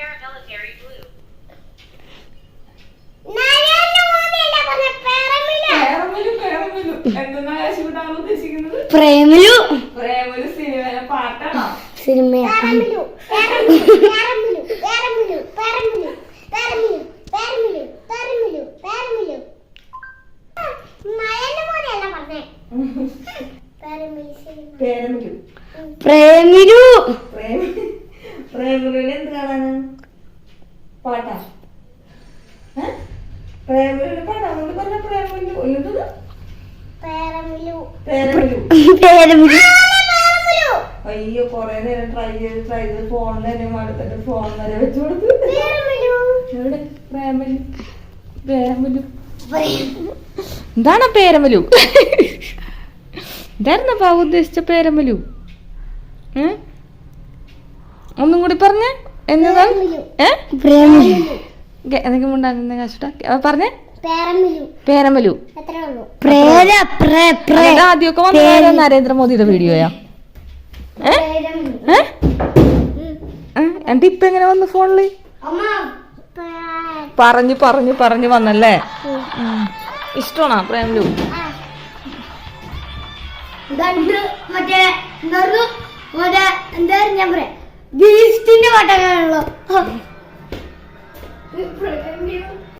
paramilitary blue. Premalu Premalu. എന്തെന്നാ ആശുപത്രിയാണ് ഉദ്ദേശിക്കുന്നത്? പ്രേമലു. പ്രേമലു സിനിമയിലെ പാട്ടാണോ? സിനിമ. പ്രേമിലു. പ്രേമിലു. പ്രേമ പ്രേമലുവിൽ എന്ത് കാണാന്? പാട്ടാ? പ്രേമലുവിന്റെ പാട്ടാ അതുകൊണ്ട് പറഞ്ഞ പ്രേമലു എന്നിട്ടത് പേരമിലു. പേരമിലു. പേരമിലു. പേരമിലു. അയ്യോ കൊറേ നേരം ട്രൈ ചെയ്ത് ട്രൈ ചെയ്ത് ഫോണിൽ തന്നെ മടുത്തിട്ട് ഫോൺ വരെ വെച്ചു കൊടുത്തു. പേരമിലു. എവിടെ? പ്രേമലു. പ്രേമലു. എന്താണ് പേരമലു? ഇതായിരുന്ന പാവ ഉദ്ദേശിച്ച പേരമലു? ഏ? ഒന്നും കൂടി പറഞ്ഞ. നരേന്ദ്രമോദിയുടെ വീഡിയോയാ. ഏ? എന്നിട്ട് ഇപ്പൊ എങ്ങനെ വന്നു ഫോണിൽ? പറഞ്ഞു പറഞ്ഞു പറഞ്ഞു വന്നല്ലേ? ഇഷ്ടമാണോ പ്രേമലു? മറ്റേ എന്താ ഞാൻ പറയാം? ബീസ്റ്റിന്റെ പടങ്ങളാണല്ലോ